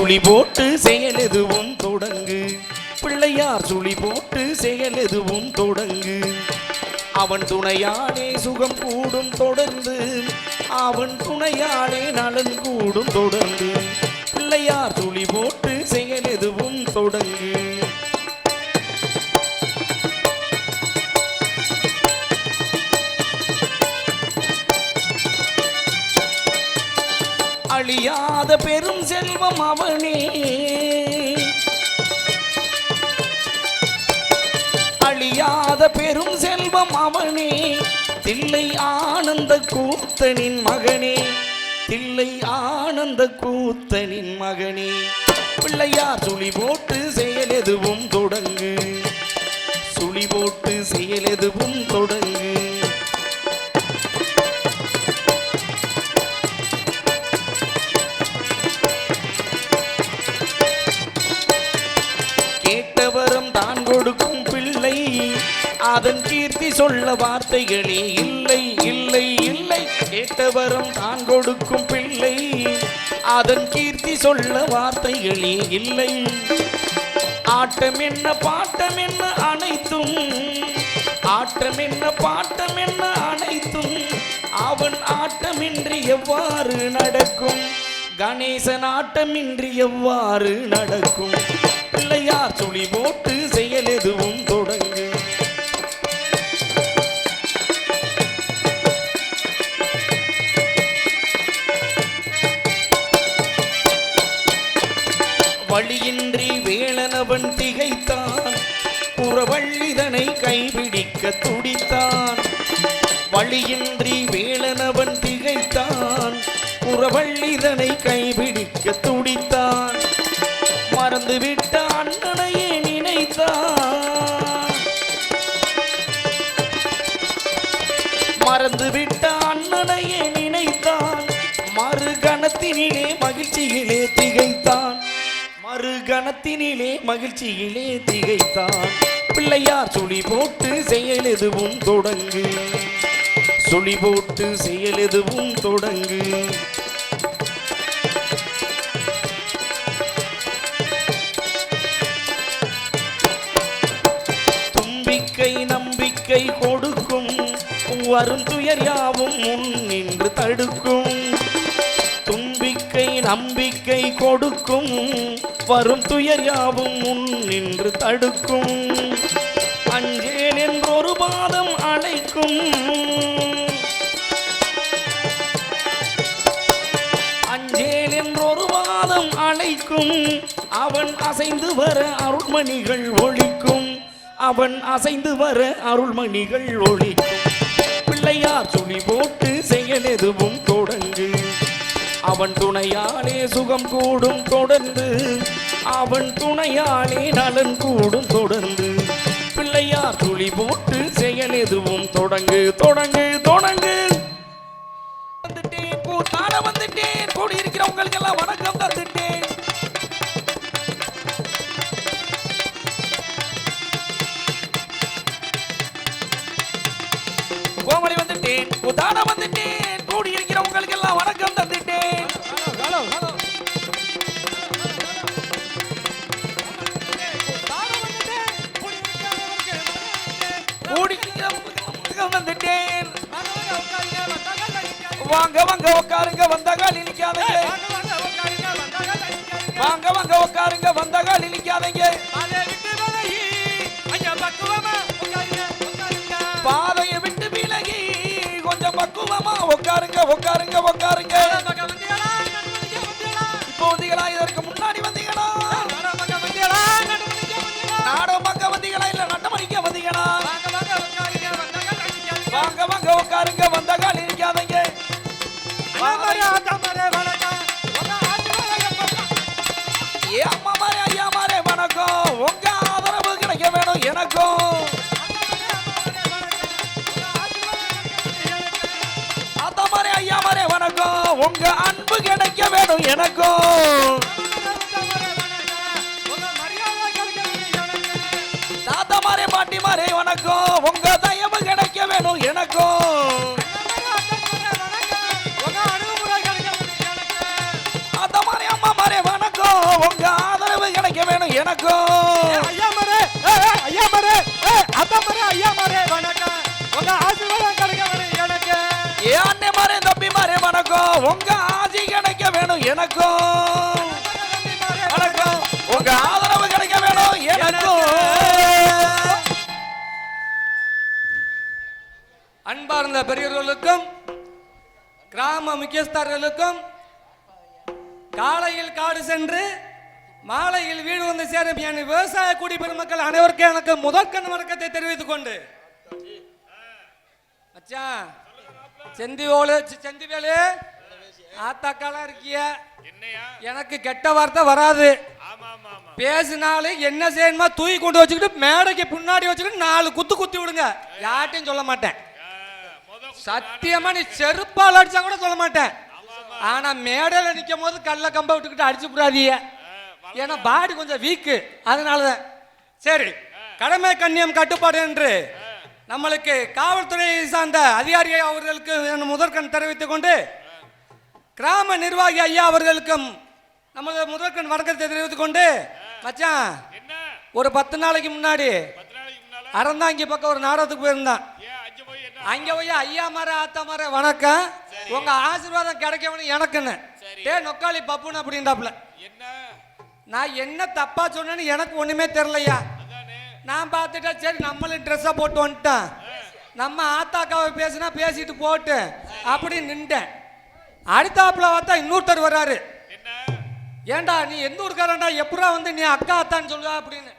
சுழி போட்டு செயல் எதுவும் தொடங்கு. பிள்ளையார் சுழி போட்டு செயல் எதுவும் தொடங்கு. அவன் துணையாலே சுகம் கூடும் தொடர்ந்து. அவன் துணையாலே நலன் கூடும் தொடர்ந்து. பிள்ளையார் துளி போட்டு செயல் எதுவும் தொடங்கு. அவனே அழியாத பெரும் செல்வம் அவனே. தில்லை ஆனந்த கூத்தனின் மகனே. தில்லை ஆனந்த கூத்தனின் மகனே. பிள்ளையார் சுழி போட்டு செயல் எதுவும் தொடங்கு. சுழி போட்டு செயல் எதுவும் தொடங்கு. அதன் கீர்த்தி சொல்ல வார்த்தைகளே இல்லை இல்லை இல்லை. கேட்டவரம் தான் கொடுக்கும் பிள்ளை. அதன் கீர்த்தி சொல்ல வார்த்தைகளே இல்லை. ஆட்டம் என்ன பாட்டம் என்ன அனைத்தும்? ஆட்டம் என்ன பாட்டம் என்ன அனைத்தும்? அவன் ஆட்டமின்றி எவ்வாறு நடக்கும்? கணேசன் ஆட்டமின்றி எவ்வாறு நடக்கும்? பிள்ளையார் சுழி போட்டு செயல் எதுவும் தொடங்கும் வேளனவன் திகைத்தான். புறவள்ளிதனை கைபிடிக்க துடித்தான். வழியின்றி வேளனவன் திகைத்தான். புறவள்ளிதனை கைபிடிக்க துடித்தான். மறந்துவிட்ட அண்ணனையே நினைத்தான். மறந்துவிட்ட அண்ணனையே நினைத்தான். மறுகணத்தினிலே மகிழ்ச்சியிலே திகைத்தான் மறுகணத்தினிலே மகிழ்ச்சியிலே திகைத்தான். பிள்ளையார் சுழி போட்டு செயல் எதுவும் தொடங்கு. சுழி போட்டு செயல் எதுவும் தொடங்கு. தும்பிக்கை நம்பிக்கை கொடுக்கும். வரும் துயர் யாவும் முன் நின்று தடுக்கும். தும்பிக்கை நம்பிக்கை கொடுக்கும். வரும் துயர் யாவும் முன் நின்று தடுக்கும். அஞ்சேன் என்றொரு பாதம் அழைக்கும் அஞ்சேன் என்றொரு பாதம் அழைக்கும் அவன் அசைந்து வர அருள்மணிகள் ஒழிக்கும். அவன் அசைந்து வர அருள்மணிகள் ஒழிக்கும். பிள்ளையார் துணி போட்டு செயல் எதுவும் தொடங்கும். அவன் துணையாலே சுகம் கூடும் தொடர்ந்து அவன் துணையாலே நலன் கூடும் தொடர்ந்து. பிள்ளையார் துளி போட்டு செயல் எதுவும் தொடங்கு தொடங்கு தொடங்கு. வந்துட்டேன் கூத்தாட வந்துட்டேன். கூடி இருக்கிறவங்களுக்கு எல்லாம் வணக்கம். வாங்க உட்காருங்க வந்த கால் இழிக்காதீங்க பாதையை விட்டு விலகி கொஞ்சம் பக்குவமா உட்காருங்க உட்காருங்க உட்காருங்க. இப்போ வந்தீங்களா? இதற்கு முன்னாடி வந்தீங்களா? நாடகம் பார்க்க வந்தீங்களா? இல்ல நட்டம் அடிக்க வந்தீங்களா? வாங்க வாங்க உட்காருங்க வந்த நடக்கும் எனக்கும் அத்தா வணக்கம். உங்க அன்பு கிடைக்க வேணும் எனக்கும். தாத்தா மாரே பாட்டி மாரே வணக்கம். உங்க தயவு கிடைக்க வேணும் எனக்கும். அத்தா மாரே அம்மா மாரே வணக்கம். வணக்கம் உங்க ஆசி கிடைக்க வேணும். எனக்கும். வணக்கம். உங்க ஆதரவு கிடைக்க வேணும். எனக்கும். அன்பார்ந்த பெரியவர்களுக்கும் கிராம முக்கியஸ்தர்களுக்கும் காலையில் காடு சென்று மாலையில் வீடு வந்து சேரும் என் விவசாய குடி பெருமக்கள் அனைவருக்கும் எனக்கு முதற்கண் வணக்கத்தை தெரிவித்துக் கொண்டு. மச்சான் செந்திவோலு செந்திவேலு. ஆத்தாக்காலாம் இருக்கிய? எனக்கு கெட்ட வார்த்தை வராது. பேசினாலும் என்ன செய்யணுமா தூக்கி கொண்டு வச்சுக்கிட்டு மேடைக்கு பின்னாடி வச்சுக்கிட்டு நாலு குத்து குத்தி விடுங்க. யார்ட்டையும் சொல்ல மாட்டேன். சத்தியமா நீ செருப்பால் அடிச்சா கூட சொல்ல மாட்டேன். ஆனா மேடையில நிக்கும் போது கல்ல கம்ப விட்டுக்கிட்டு அடிச்சு விடாதீங்க ஏன்னா பாடி கொஞ்சம் வீக்கு. அதனாலதான். சரி. கடமை கண்ணியம் கட்டுப்பாடு என்று நம்மளுக்கு காவல்துறை சார்ந்த அதிகாரி அவர்களுக்கு முதற்கண் தெரிவித்துக் கொண்டு கிராம நிர்வாகி ஐயா அவர்களுக்கும் நமது முதற்கண் வணக்கத்தை தெரிவித்துக் கொண்டு மச்சான் என்ன? ஒரு பத்து நாளைக்கு முன்னாடி அறந்தாங்கி பக்கம் ஒரு நாடகத்துக்கு போயிருந்தான். அங்க போய் ஐயா மர ஆத்தா மர வணக்கம். உங்க ஆசீர்வாதம் கிடைக்கணும் எனக்குன்னு. டே நொக்காளி பப்புன்னு அப்படின்றாப்புல. நான் என்ன தப்பா சொன்னேன்னு எனக்கு ஒண்ணுமே தெரியலையா? நான் பார்த்துட்டேன் சரி நம்மளும் ட்ரெஸ்ஸை போட்டு வந்துட்டேன். நம்ம ஆத்தாக்காவை பேசினா பேசிட்டு போட்டு அப்படி நின்றேன். அடுத்தாப்புல பார்த்தா இன்னொருத்தர் வர்றாரு. ஏன்டா நீ எந்த ஊருக்காரன்டா? எப்படா வந்து நீ அக்கா அத்தான்னு சொல்லுவா அப்படின்னு.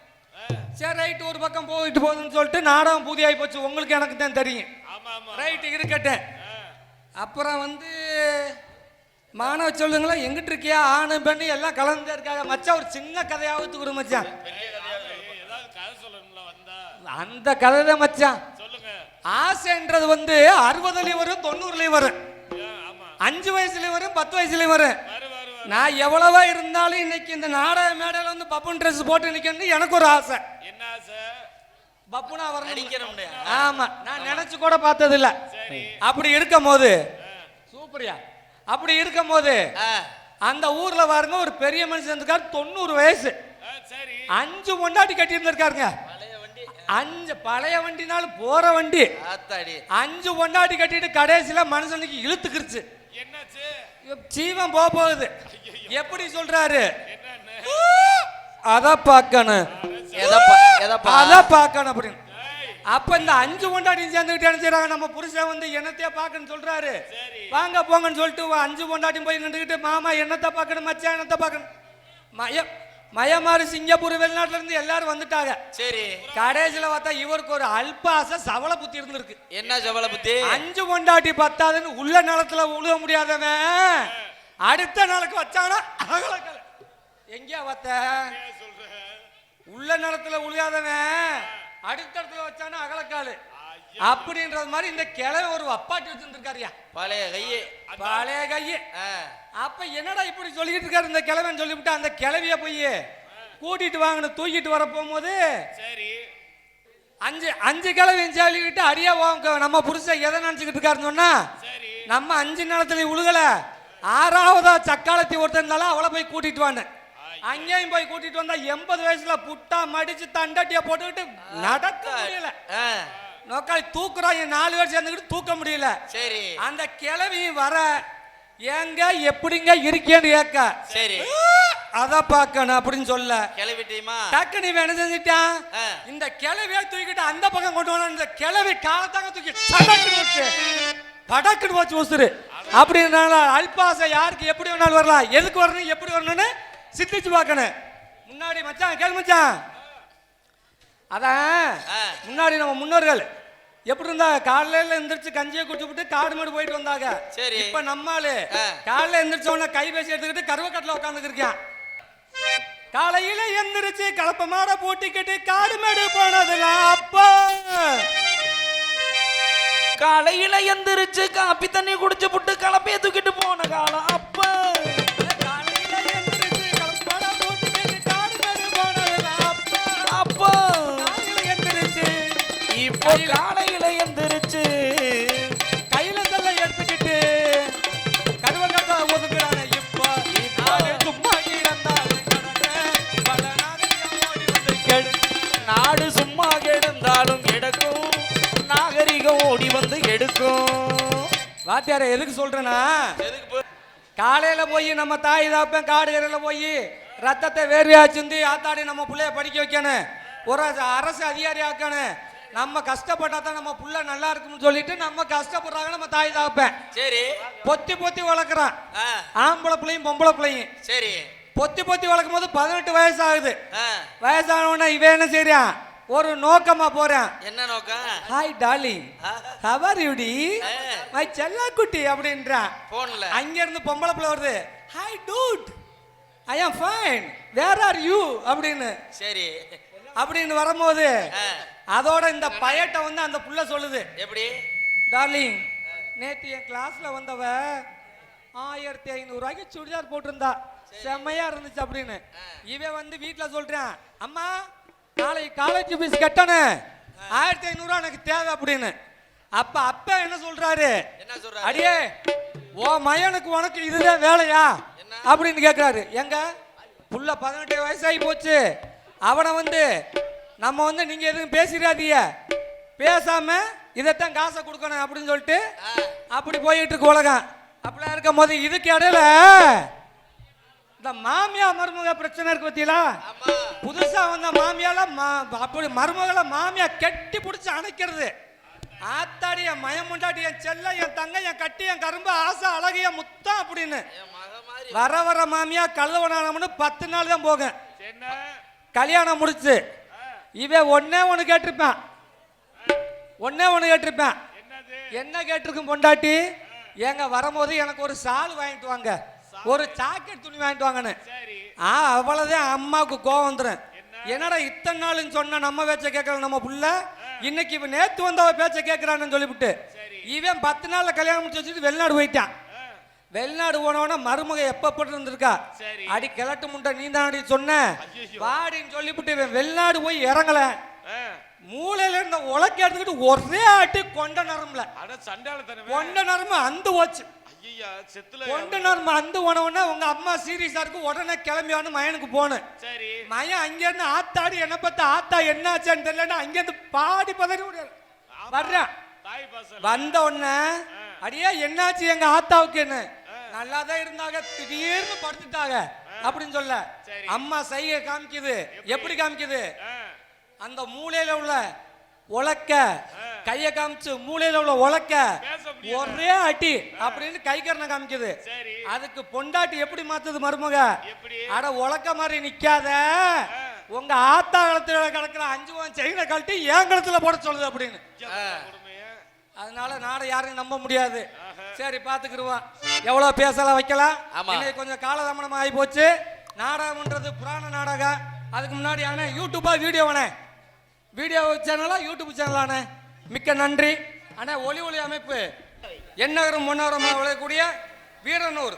சரி ரைட்டு ஒரு பக்கம் போயிட்டு போகுதுன்னு சொல்லிட்டு நாடகம் புதியாகி போச்சு. உங்களுக்கு எனக்கு தான் தெரியும். ரைட்டு இருக்கட்டும். அப்புறம் வந்து மாணவ சொல்லுங்களா எங்கிட்டு இருக்கியா? ஆணு பெண்ணு எல்லாம் கலந்து இருக்காங்க மச்சான் ஒரு சின்ன கதையாவது கொடு மச்சான் ஏதாவது கதை சொல்லணும்ல வந்தா அந்த கதை தான் மச்சான். சொல்லுங்க. ஆசைன்றது வந்து அறுபதுலயும் வரும் தொண்ணூறுலயும் வரும். அஞ்சு வயசுலயும் வரும் பத்து வயசுலயும் வரும். வரு வரு வரு. நான் எவ்வளவா இருந்தாலும் இன்னைக்கு இந்த நாடக மேடையில வந்து பப்புன் ட்ரெஸ் போட்டு நிக்கணும்னு எனக்கு ஒரு ஆசை. என்ன ஆசை? பப்புனா வரணும். ஆமா. நான் நினைச்சு கூட பார்த்தது இல்ல சரி. அப்படி இருக்கும் போது சூப்பரியா. அப்படி இருக்கும் போது அந்த ஊர்ல பாருங்க ஒரு பெரிய மனுஷன் இருக்காரு தொண்ணூறு வயசு. அஞ்சு பொண்டாட்டி கட்டி இருந்திருக்காருங்க அஞ்சு பழைய வண்டினாலும் போற வண்டி. அஞ்சு பொண்டாட்டி கட்டிட்டு கடைசியில மனுஷனுக்கு இழுத்துக்கிருச்சு. என்னாச்சு? ஜீவன் போக போகுது. எப்படி சொல்றாரு? என்னன்னு? அத பார்க்கணும். அத பார்க்கணும் அப்படின்னு. அப்ப இந்த அஞ்சு கொண்டாடி சேர்ந்துக்கிட்டு என்ன செய்றாங்க? நம்ம புருஷன் வந்து என்னத்தையே பார்க்கணும்னு சொல்றாரு. வாங்க போங்கன்னு சொல்லிட்டு அஞ்சு கொண்டாட்டி போய் நின்றுக்கிட்டு மாமா என்னத்தை பார்க்கணும் மச்சான் என்னத்தை பார்க்கணும்? மயமாறு சிங்கப்பூர் வெளிநாட்டுல இருந்து எல்லாரும் வந்துட்டாங்க. சரி. கடைசியில பார்த்தா இவருக்கு ஒரு அல்ப ஆசை சவள புத்தி இருந்திருக்கு. என்ன ஜவள புத்தி? அஞ்சு கொண்டாட்டி பத்தாதுன்னு உள்ள நிலத்துல உழுக முடியாதவன். அடுத்த நாளுக்கு வச்சானா அகலக்கல. எங்கேயா வத்த உள்ள நிலத்துல உழுகாதவன் அடுத்த இடத்துல வச்சானா அகலக்காலு. அப்படின்றது மாதிரி இந்த கிழமை ஒரு அப்பாட்டி வச்சிருந்திருக்காருயா பழைய கையே. பழைய கையே. ஆ, அப்ப என்னடா இப்படி சொல்லிட்டு இருக்காரு இந்த கிழவன் சொல்லிவிட்டு? அந்த கிளவிய போய் கூட்டிட்டு வாங்கன்னு தூக்கிட்டு வர போகும்போது சரி. அஞ்சு அஞ்சு கிழவியும் சொல்லிக்கிட்டு அடியா வாங்க நம்ம புருஷன் எதை நினைச்சுக்கிட்டு இருக்காருன்னு சொன்னா சரி. நம்ம அஞ்சு நேரத்துல உழுகல. ஆறாவதா சக்காலத்தி ஒருத்தன் இருந்தாலும் அவளை போய் கூட்டிட்டு வாங்க அங்கேயும் போய் கூட்டிட்டு வந்தா எண்பது வயசுல புட்டா மடிச்சு தண்டட்டிய போட்டுக்கிட்டு நடக்க முடியல. நோக்காளி தூக்குறாங்க நாலு பேர் சேர்ந்துக்கிட்டு தூக்க முடியல. சரி. அந்த கிழவி வர ஏங்க எப்படிங்க இருக்கேன்னு கேட்க. சரி. அத பார்க்கணும் அப்படின்னு சொல்ல. கிளவிட்டியுமா டக்கு நீ என்ன செஞ்சிட்டான். இந்த கிளவியை தூக்கிட்டு அந்த பக்கம் கொண்டு வந்தா இந்த கிளவி காலத்தாங்க தூக்கி படக்குன்னு வச்சு உசுரு அப்படின்னால அல்பாசை யாருக்கு எப்படி வேணாலும் வரலாம். எதுக்கு வரணும் எப்படி வரணும்னு சிந்திச்சு பார்க்கணும். முன்னாடி மச்சான் கேளு மச்சான். அதான். முன்னாடி நம்ம முன்னோர்கள் எப்படி இருந்தா காலையில எந்திரிச்சு கஞ்சியை குடிச்சுட்டு காடு மாடு போயிட்டு வந்தாங்க சரி. இப்ப நம்மாளு ஆ. காலையில எந்திரிச்ச உடனே கைபேசி எடுத்துக்கிட்டு கருவக்கட்டில் உட்காந்துருக்கான் காலையில எந்திரிச்சு கலப்ப மாட பூட்டிக்கிட்டு காடு மேடு போனதுல அப்பா காலையில எந்திரிச்சு காப்பி தண்ணி குடிச்சு புட்டு கலப்பைய தூக்கிட்டு போன காலம் அப்ப காலையில எந்திரிச்சு கையில தள்ள எடுத்துக்கிட்டு கருவங்கத்தை ஒதுக்குறான. இப்ப நாடு சும்மா கிடந்தாலும் நாடு சும்மா கிடந்தாலும் கிடக்கும் நாகரிகம் ஓடி வந்து எடுக்கும். வாத்தியார எதுக்கு சொல்றேன்னா? காலையில போய் நம்ம தாய் தாப்பேன் காடு கரையில போய் ரத்தத்தை வேர்வையா சிந்தி ஆத்தாடி நம்ம பிள்ளைய படிக்க வைக்கணும். ஒரு அரசு அதிகாரி ஆக்கணும். நம்ம கஷ்டப்பட்டா தான் நம்ம புள்ள நல்லா இருக்கும்னு சொல்லிட்டு நம்ம கஷ்டப்படுறாங்க நம்ம தாய் தாப்பேன் சரி. பொத்தி பொத்தி வளர்க்குறான். ஆம்பளை பிள்ளையும் பொம்பளை பிள்ளையும். சரி. பொத்தி பொத்தி வளர்க்கும் போது பதினெட்டு வயசு ஆகுது உடனே இவன் என்ன செய்றான்? ஒரு நோக்கமா போறான். என்ன நோக்கம்? ஹாய் டார்லிங் ஆ, ஹவர் யூடி ஆ. மை செல்லாக்குட்டி அப்படின்றான். போன்ல. அங்க இருந்து பொம்பளை பிள்ளை வருது. Hi dude I am fine where are you அப்படின்னு. சரி. அப்படின்னு வரும்போது அதோட இந்த பயட்டை வந்து அந்த புள்ள சொல்லுது. எப்படி? டார்லிங் நேத்து என் கிளாஸ்ல வந்தவ ஆயிரத்தி ஐநூறுரூவாய்க்கு சுடிதார் போட்டிருந்தா. செம்மையா இருந்துச்சு அப்படின்னு. இவன் வந்து வீட்ல சொல்றான் அம்மா நாளை காலேஜ் ஃபீஸ் கட்டணும் ஆயிரத்தி ஐநூறுரூவா எனக்கு தேவை அப்படின்னு. அப்ப அப்பா என்ன சொல்றாரு? என்ன சொல்றாரு? அடியே ஓ மயனுக்கு உனக்கு இதுதான் வேலையா? அப்படின்னு கேட்குறாரு எங்க? புள்ள பதினெட்டு வயசாகி போச்சு. அவனை வந்து நம்ம வந்து நீங்க எதுவும் பேசிடாதீங்க. பேசாம இதைத்தான் காசை கொடுக்கணும் அப்படின்னு சொல்லிட்டு அப்படி போயிட்டு இருக்கு உலகம். அப்படிலாம் இருக்கும் போது இதுக்கு இடையில இந்த மாமியா மருமக பிரச்சனை இருக்கு பத்தியலா? ஆமா புதுசா வந்த மாமியால அப்படி மருமகளை மாமியா கட்டி பிடிச்சி அணைக்கிறது. ஆத்தாடி என் மயம் முண்டாடி என் செல்ல என் தங்க என் கட்டி என் கரும்பு ஆசை அழகிய முத்தம் அப்படின்னு. என் மக மாதிரி வர வர மாமியா கல்வனானம்னு பத்து நாள் தான் போகும் கல்யாணம் முடிச்சு. இவன் ஒன்னே ஒன்று கேட்டிருப்பான். ஒன்னே ஒன்று கேட்டிருப்பான். என்ன கேட்டிருக்கும் பொண்டாட்டி? ஏங்க வரும்போது எனக்கு ஒரு சால் வாங்கிட்டு வாங்க. ஒரு ஜாக்கெட் துணி வாங்கிட்டு வாங்கன்னு. ஆ அவ்வளவுதான் அம்மாவுக்கு கோவம் வந்துடும் என்னடா இத்தனை நாளுன்னு சொன்ன நம்ம பேச்ச கேட்கல நம்ம புள்ள? இன்னைக்கு இவன் நேத்து வந்தவ பேச்ச கேட்கறான்னு சொல்லிவிட்டு. இவன் பத்து நாள்ல கல்யாணம் முடிச்சு வச்சுட்டு வெளிநாடு போயிட்டான். வெளிநாடு போனவன மருமக எப்ப போட்டு இருந்திருக்கா. அடி கிழட்டு முண்டை நீ தான் சொன்ன. ஐயையோ. வாடின்னு சொல்லிவிட்டு வெளிநாடு போய் இறங்கல. மூளையில இருந்த உலக்க எடுத்துக்கிட்டு ஒரே ஆட்டி கொண்ட நரம்புல. அட கொண்ட நரம்பு அந்து செத்துல கொண்ட நரம்பு அந்து போனவொடனே உங்க அம்மா சீரியஸா இருக்கு உடனே கிளம்பி வந்து மயனுக்கு போனேன் மயன் அங்க இருந்து ஆத்தாடி என்ன பார்த்து ஆத்தா என்ன ஆச்சான்னு தெரியலன்னா அங்க இருந்து பாடி பதறி. வர்றேன். வந்த உடனே அடியே என்னாச்சு எங்க ஆத்தாவுக்குன்னு? நல்லா தான் இருந்தாங்க திடீர்னு படுத்துட்டாங்க அப்படின்னு சொல்ல. அம்மா சைகை காமிக்குது. எப்படி? காமிக்குது? அந்த மூலையில உள்ள உலக்க கைய காமிச்சு மூலையில உள்ள முடியாது. ஒரே அடி அப்படின்னு கைக்கரணை காமிக்குது. அதுக்கு பொண்டாட்டி எப்படி மாத்துது மருமக? அட உலக்க மாதிரி நிக்காத. உங்க ஆத்தா காலத்துல கிடக்குற அஞ்சு பவன் செயினை கழட்டி என் கழுத்துல போட சொல்லுது அப்படின்னு. அதனால நாடை யாரையும் நம்ப முடியாது. சரி பாத்துக்கிடுவான் எவ்வளவு பேசலாம் வைக்கலாம்? ஆமா. கொஞ்சம் காலதாமனம் ஆகி போச்சு நாடகம்ன்றது புராண நாடகம். அதுக்கு முன்னாடி ஆனே யூடியூபா வீடியோவானே வீடியோ சேனலா யூடியூப் சேனலானே மிக்க நன்றி. அண்ணே ஒளி ஒளி அமைப்பு. எண்ணகரம் முன்னகரமாக விளையக்கூடிய வீரனூர்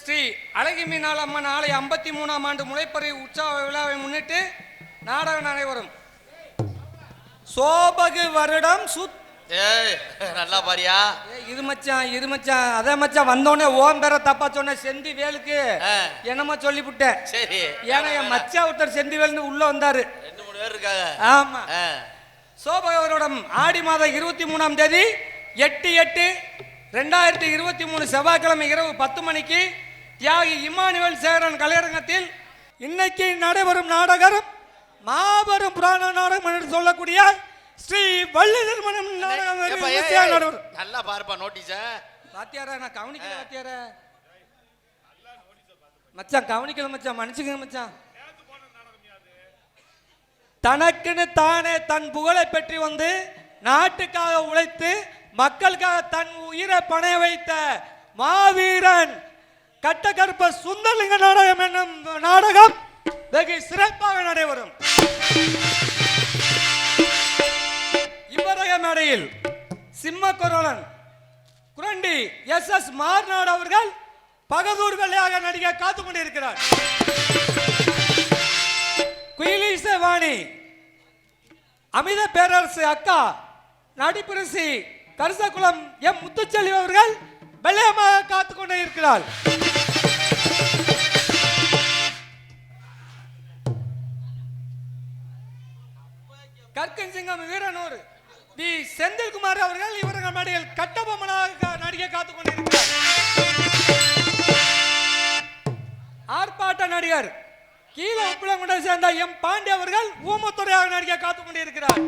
ஸ்ரீ அழகி மீனாள் அம்மன் ஆலய ஐம்பத்தி மூணாம் ஆண்டு முளைப்பறி உற்சவ விழாவை முன்னிட்டு நாடகம் நடைபெறும் சோபகு வருடம் சுத் ஏய் நல்லா பாரியா இது மச்சான் இது மச்சான். அதே மச்சான் வந்தோடனே ஓம் பேர தப்பா சொன்ன செந்தி வேலுக்கு என்னமோ சொல்லிவிட்டேன். சரி. ஏன்னா என் மச்சா ஒருத்தர் செந்தி வேலுன்னு உள்ள வந்தாரு. ரெண்டு மூணு பேர் இருக்காங்க. ஆமா. சோபகவரோடம் ஆடி மாதம் இருபத்தி மூணாம் தேதி எட்டு எட்டு ரெண்டாயிரத்தி இருபத்தி மூணு செவ்வாய்க்கிழமை இரவு பத்து மணிக்கு தியாகி இமானுவேல் சேரன் கலையரங்கத்தில் இன்னைக்கு நடைபெறும் நாடகம் மாபெரும் புராண நாடகம் என்று சொல்லக்கூடிய ஸ்ரீ வள்ளி திருமணம் நாடகம் வெகு ஏப்பா, ஏய், விமர்சையாக ஏய், நடைபெறும் நல்லா பாருப்பா நோட்டீஸ வாத்தியாரா நான் கவனிக்கல வாத்தியாரா. மச்சான் கவனிக்கல மச்சான் மன்னிச்சுக்கங்க மச்சான். தனக்குன்னு தானே தன் புகழை பெற்றி வந்து நாட்டுக்காக உழைத்து மக்களுக்காக தன் உயிரை பணைய வைத்த மாவீரன் கட்டகற்ப சுந்தரலிங்க நாடகம் என்னும் நாடகம் வெகு சிறப்பாக நடைபெறும். குரண்டி எஸ் எஸ் மார்நாடு அவர்கள் பகதூர் வெள்ளையாக நடிகை காத்து கொண்டிருக்கிறார். குயிலிச வாணி அமித பேரரசு அக்கா நடிப்பிரசி கரிசகுளம் எம் முத்துச்செல்வி அவர்கள் வெள்ளையமாக காத்து கொண்டே இருக்கிறார். கற்கன் சிங்கம் வீரனூர் பி செந்தில்குமார் அவர்கள் இவர்கள் நடிகர் கட்டபொம்மனாக நடிகை காத்துக் கொண்டிருக்கிறார். ஆர்ப்பாட்ட நடிகர் கீழே உப்பிளங்குண்டை சேர்ந்த எம் பாண்டி அவர்கள் ஊமத்துறையாக நடிகை காத்துக் கொண்டிருக்கிறார்.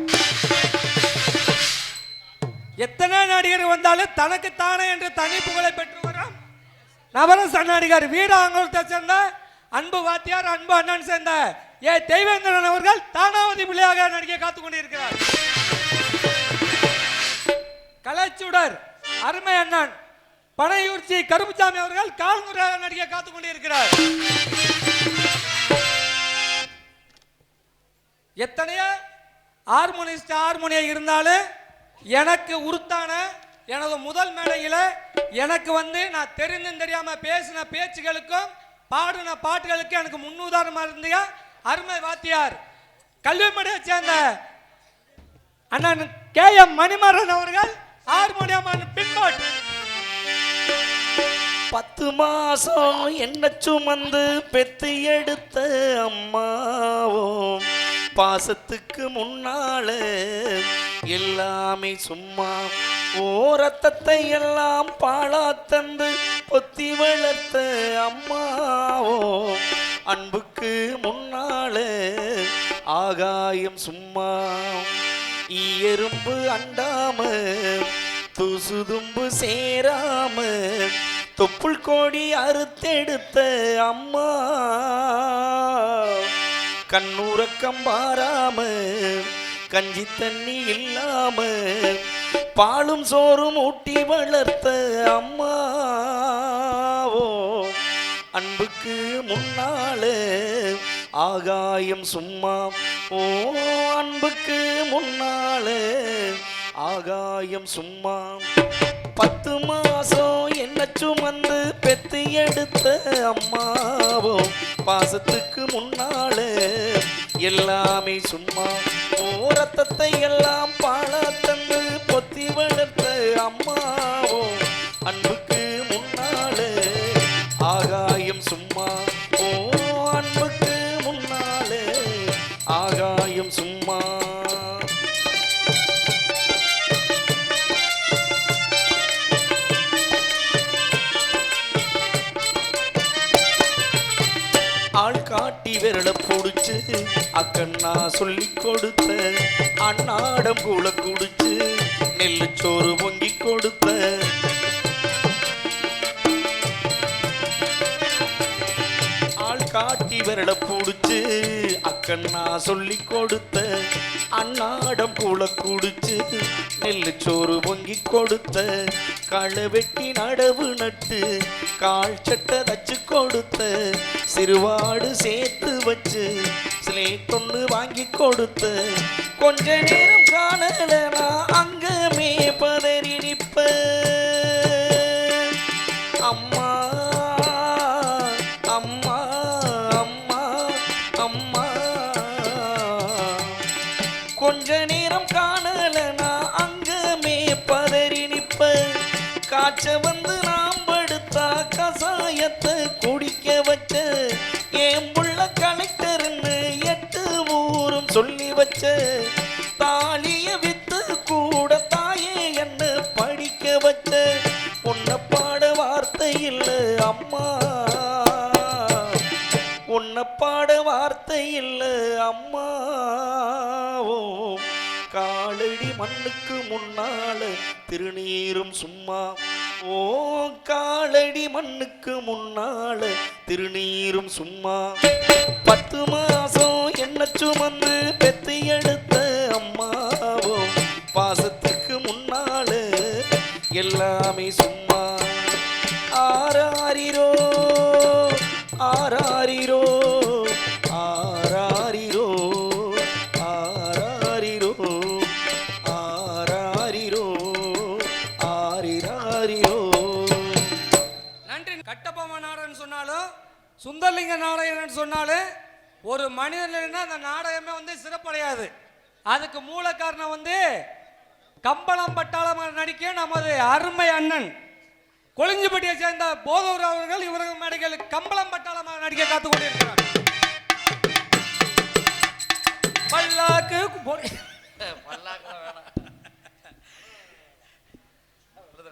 எத்தனை நடிகர் வந்தாலும் தனக்கு தானே என்று தனி புகழை பெற்று வரும் நவரச நடிகர் வீராங்கலத்தை சேர்ந்த அன்பு வாத்தியார் அன்பு அண்ணன் சேர்ந்த ஏ. தெய்வேந்திரன் அவர்கள் தானாவதி பிள்ளையாக நடிகை காத்து கொண்டிருக்கிறார். கலைச்சுடர் அருமை அண்ணன் பனையூர்ச்சி கருப்புசாமி அவர்கள் கால்முறையாக நடிகை காத்துக் கொண்டிருக்கிறார். எத்தனையோ ஹார்மோனிஸ்ட் ஹார்மோனியா இருந்தாலும் எனக்கு உருத்தான எனது முதல் மேடையில் எனக்கு வந்து நான் தெரிந்தும் தெரியாமல் பேசின பேச்சுகளுக்கும் பாடின பாட்டுகளுக்கும் எனக்கு முன்னுதாரணமாக இருந்தீங்க. அருமை வாத்தியார். கல்வி மடையை சேர்ந்த அண்ணன் கே எம் மணிமாறன் அவர்கள் ஹார்மோனியம் பின்பாட்டு பத்து மாசம் என்ன சுமந்து பெத்து எடுத்த அம்மாவும் பாசத்துக்கு முன்னால எல்லாமே சும்மா ஓ ரத்தத்தை எல்லாம் பாழா தந்து பொத்தி வளர்த்த அம்மாவோ அன்புக்கு முன்னால ஆகாயம் சும்மா எறும்பு அண்டாம துசுதும்பு சேராம தொப்புள் கோடி அறுத்தெடுத்த அம்மா. கண்ணுறக்கம் பாராம கஞ்சி தண்ணி இல்லாம பாலும் சோறும் ஊட்டி வளர்த்த அம்மாவோ. அன்புக்கு முன்னாலே ஆகாயம் சும்மா ஓ அன்புக்கு முன்னாலே. ஆகாயம் சும்மா. பத்து மாசம் என்ன சுமந்து பெத்து எடுத்த அம்மாவோ பாசத்துக்கு முன்னாலே. எல்லாமே சும்மா. ஓ ரத்தத்தை எல்லாம் பாழ தந்து பொத்தி வளர்த்த அம்மாவோ அன்புக்கு முன்னாலே. ஆகாயம் சும்மா. குடிச்சு அக்கண்ணா சொல்லி கொடுத்த அண்ணாடம் கூல குடிச்சு நெல்லுச்சோறு பொங்கி கொடுத்த. ஆள் காட்டி விரல பிடிச்சு அக்கண்ணா சொல்லி கொடுத்த அன்னாடம் கூல குடிச்சு நெல்லு சோறு பொங்கி கொடுத்த களை வெட்டி நடவு நட்டு கால் சட்டை தச்சு கொடுத்த சிறுவாடு சேர்த்து வச்சு சிலை ஒன்று வாங்கி கொடுத்த. கொஞ்ச நேரம் காணலனா அங்கமே பதறி நிற்ப வச்ச என் புள்ள கலெக்டர்னு எட்டு ஊரும் சொல்லி வச்ச தாலிய வித்து கூட தாயே என்ன படிக்க வச்ச உன்னை பாட வார்த்தை இல்லை அம்மா. உன்னை பாட வார்த்தை இல்ல அம்மாவோ காலடி மண்ணுக்கு முன்னால திருநீரும் சும்மா ஓ காலடி மண்ணுக்கு முன்னால திருநீரும் சும்மா. பத்து மாசம் என்ன சுமந்து பெத்து எடுத்த அம்மாவோ பாசத்துக்கு முன்னால எல்லாமே சும்மா. ஆராரிரோ ஆராரிரோ ஆராரிரோ சுந்தரலிங்க நாடகம்னு சொன்னாலும் ஒரு மனிதன் அந்த நாடகமே வந்து சிறப்படையாது. அதுக்கு மூல காரணம் வந்து கம்பளம் பட்டாளமாக நடிக்க நமது அருமை அண்ணன். கொளிஞ்சிப்பட்டியை சேர்ந்த போதூர் அவர்கள் இவர்கள் மேடைகள் கம்பளம் பட்டாளமாக நடிக்க காத்துக் கொண்டிருக்கிறார். பல்லாக்கு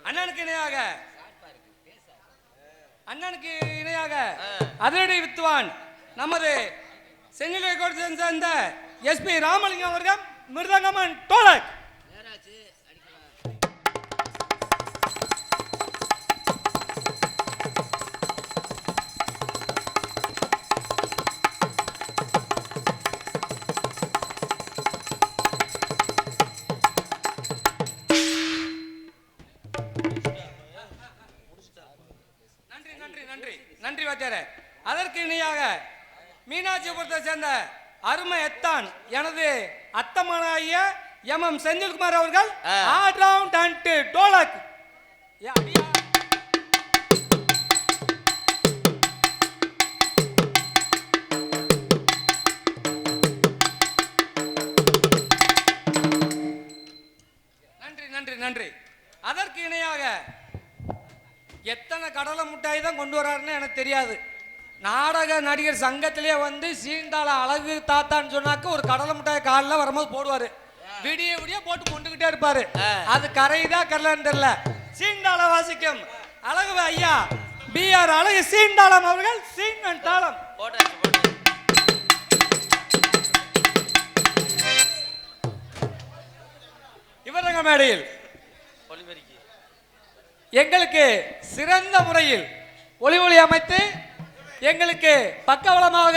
அண்ணனுக்கு இணையாக அண்ணனுக்கு இணையாக அதிரடி வித்துவான் நமது சென்னிலை கோட்டத்தை சேர்ந்த எஸ்பி ராமலிங்கம் அவர்கள் மிருதங்கமன் டோலக் எனது அத்தமனாகிய எம் எம் செந்தில்குமார் அவர்கள் ஆ. All-round and dholak. நன்றி நன்றி நன்றி அதற்கு இணையாக எத்தனை கடலை மிட்டாய் தான் கொண்டு வராருன்னு எனக்கு தெரியாது நாடக நடிகர் சங்கத்திலே வந்து சீண்டால அழகு தாத்தான்னு சொன்னாக்க ஒரு கடலை மிட்டாய் காலில் வரும்போது போடுவாரு. விடிய விடிய போட்டு கொண்டுகிட்டே இருப்பாரு. அது கரையுதா கரலன்னு தெரியல. சீண்டால வாசிக்கும். அழகு ஐயா. பி ஆர் அழகு சீண்டாளம் அவர்கள் சீன் தாளம். இவரங்க மேடையில் எங்களுக்கு சிறந்த முறையில் ஒளி ஒளி அமைத்து எங்களுக்கு பக்கவளமாக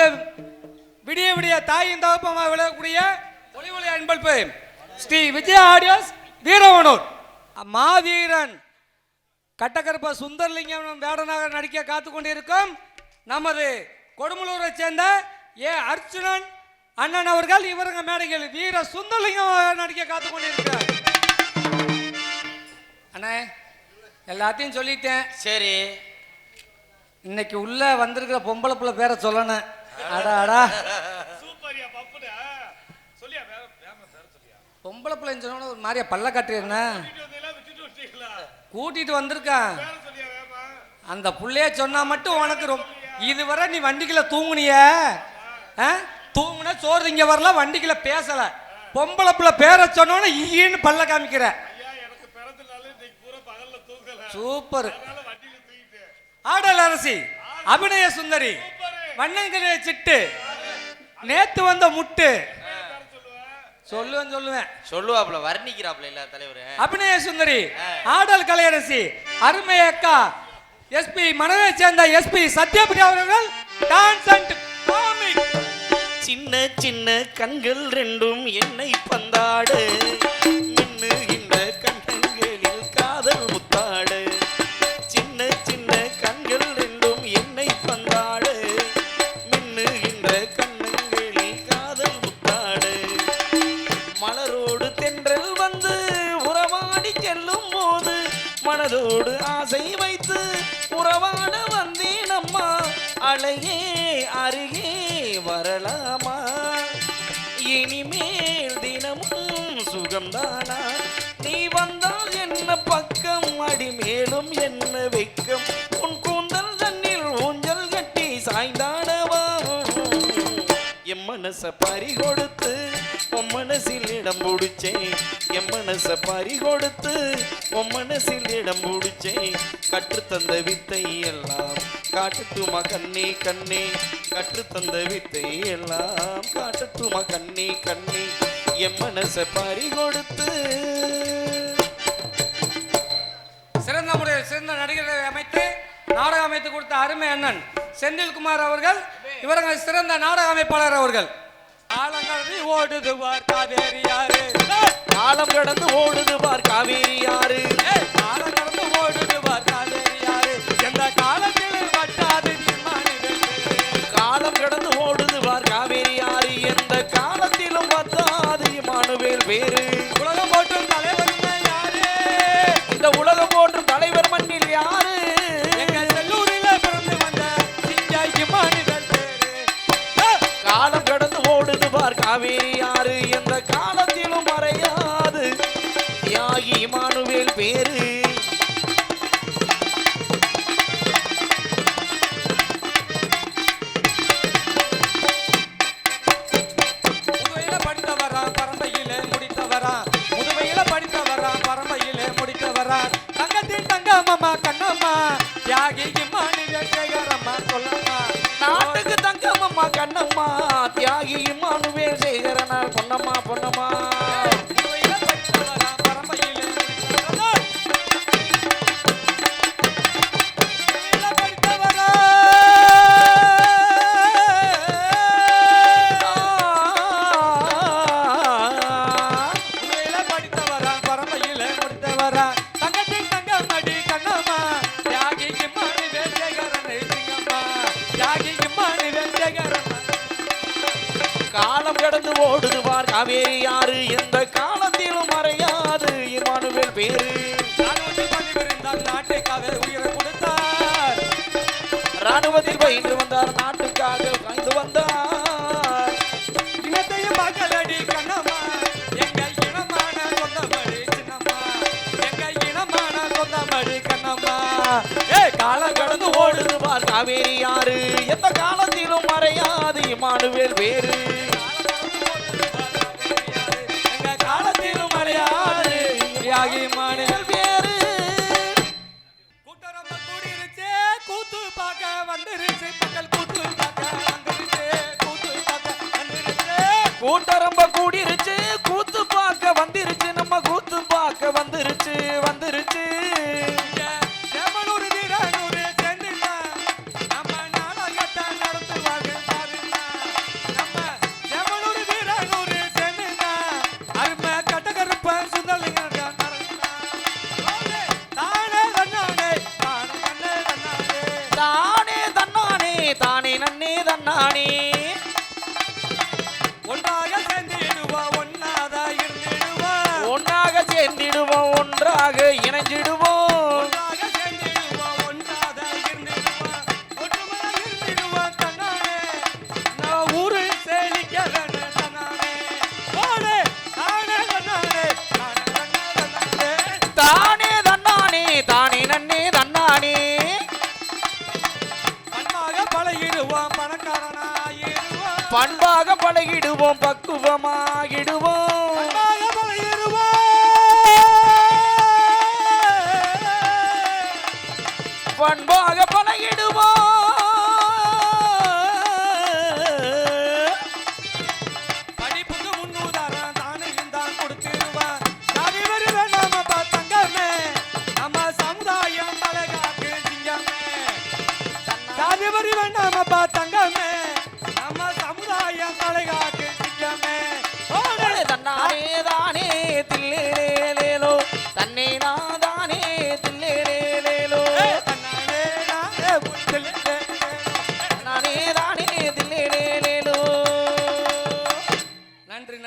விடிய விடிய தாயின் தகப்பமாக விளக்கக்கூடிய ஒளி ஒளி அன்பளிப்பு. ஸ்ரீ விஜய ஆடியோஸ் வீரவனூர். மாவீரன் கட்டக்கருப்ப சுந்தர்லிங்கம் வேடனாக நடிக்க காத்து கொண்டிருக்கும் நமது கொடுமலூரை சேர்ந்த ஏ. அர்ச்சுனன் அண்ணன் அவர்கள் இவருங்க மேடைகள் வீர சுந்தர்லிங்கம் நடிக்க காத்து கொண்டிருக்கிறார். அண்ணே எல்லாத்தையும் சொல்லிட்டேன். சரி. இன்னைக்கு உள்ள வந்திருக்கிற பொம்பளை புள்ள பேரை சொல்லணும் அடா அடா. பொம்பளை பிள்ளைன்னு சொன்னோட ஒரு மாதிரியா பல்ல வந்தீங்களா கூட்டிட்டு வந்திருக்கான். அந்த புள்ளைய சொன்னா மட்டும் உனக்கு ரொம்ப இதுவரை நீ வண்டிக்குள்ள தூங்குனிய? தூங்குன சோறு இங்க வரல வண்டிக்குள்ள பேசல. பொம்பளை புள்ள பேரை சொன்னோன்னு ஈன்னு பல்ல காமிக்கிற. சூப்பர். ஆடல் அரசி அபிநய சுந்தரி வண்ணங்கிலே சிட்டு நேத்து வந்த முட்டு. சொல்லுவேன் சொல்லுவேன். சொல்லுவாப்புல வர்ணிக்கிறாப்புல இல்ல தலைவரு அபிநய சுந்தரி ஆடல் கலையரசி அருமை அக்கா எஸ்பி மனதை சேர்ந்த எஸ்பி சத்யபிரியா அவர்கள் டான்ஸ் அண்ட் காமிக் சின்ன சின்ன கண்கள் ரெண்டும் என்னை பந்தாடு. மறலாமா இனிமேல் தினமும் சுகம்தானா? நீ வந்தால் என்ன பக்கம்? அடி மேலும் என்ன வெக்கம்? உன் கூந்தல் தண்ணில் ஊஞ்சல் கட்டி சாய்ந்தானவா? என் மனச பறி கொடுத்து உன் மனசில் இடம் பிடிச்சேன். என் மனச பறி கொடுத்து உன் மனசில் இடம் பிடிச்சேன். கற்றுத்தந்த வித்தை எல்லாம் காட்டுத்துமா கண்ணே கண்ணே. கற்றுத்தந்த வித்தை எல்லாம் காட்டுத்துமா கண்ணே கண்ணே. என் மனச பறி கொடுத்து சிறந்த முறையில் சிறந்த நடிகரை அமைத்து நாடகம் அமைத்து கொடுத்த அருமை அண்ணன் செந்தில்குமார் அவர்கள் இவர்கள் சிறந்த நாடக அமைப்பாளர் அவர்கள். ஆலங்கடவி ஓடுது காவேரி யாரு காலம் கடந்து ஓடுது பார் காவேரி யாரு காலம் கடந்து ஓடுது வார் காவேரி யாரு எந்த காலத்தில் எந்த காலத்திலும் பத்தாது மனுவேல் வேறு. கடந்து ஓடுது பார் காவேரி யாரு? எந்த காலத்திலும் மறையாது. இம்மானுவேல் பேரு பணிபுரிந்தார் நாட்டுக்காக உயிரை கொடுத்தார். ராணுவத்தில் பயின்று வந்தார். நாட்டுக்காக காய்ந்து வந்தார். இனத்தையும் மக்களடி கண்ணம்மா. எங்க இனமான சொந்தமடி சின்னம்மா. எங்க இனமான சொந்தமடி கண்ணம்மா. ஏ காலம் கடந்து ஓடுது ஓடுது பார். காவேரி யாரு? எந்த காலத்திலும் மறையாது. இம்மானுவேல் பேரு கூட்டரம்ப கூடிருச்சு கூத்து பார்க்க வந்துருச்சு நம்ம கூத்து பார்க்க வந்துருச்சு வந்துருச்சு. தானே தன்னானே தானே நன்னே தன்னானே. பண்பாக பழகிடுவோம் பணக்காரனாயிருவோம் பண்பாக பழகிடுவோம் பக்குவமாகிடுவோம்.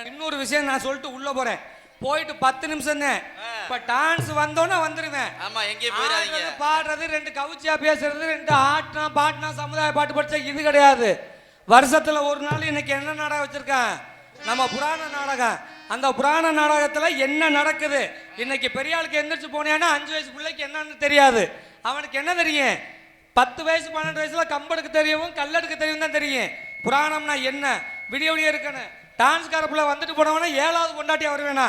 இன்னொரு விஷயம் நான் சொல்லிட்டு உள்ள போறேன். போயிட்டு பத்து நிமிஷம் தான். இப்ப டான்ஸ் வந்தோன்னே வந்துருவேன். ஆமா எங்கேயும் போயிடாதீங்க. பாடுறது ரெண்டு கவுச்சியா பேசுறது ரெண்டு ஆட்டினா பாட்டினா சமுதாய பாட்டு படிச்சா இது கிடையாது. வருஷத்துல ஒரு நாள் இன்னைக்கு என்ன நாடகம் வச்சிருக்கேன்? நம்ம புராண நாடகம். அந்த புராண நாடகத்துல என்ன நடக்குது? இன்னைக்கு பெரிய ஆளுக்கு எந்திரிச்சு போனேன்னா அஞ்சு வயசு பிள்ளைக்கு என்னன்னு தெரியாது. அவனுக்கு என்ன தெரியும்? பத்து வயசு பன்னெண்டு வயசுல கம்பெடுக்க தெரியும் கல்லெடுக்க தெரியும் தான் தெரியும். புராணம்னா என்ன? விடிய விடிய இருக்கணும். டான்ஸ்கார பிள்ளை வந்துட்டு போனவனா ஏழாவது கொண்டாட்டியா வருவேனா?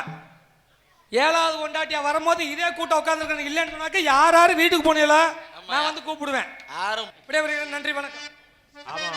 ஏழாவது கொண்டாட்டியா வரும்போது இதே கூட்டம் உட்காந்துருக்கணும் இல்லைன்னு சொன்னாக்க யார் யார் வீட்டுக்கு போனீங்களா? நான் வந்து கூப்பிடுவேன். யாரும் இப்படியே. நன்றி வணக்கம். ஆமா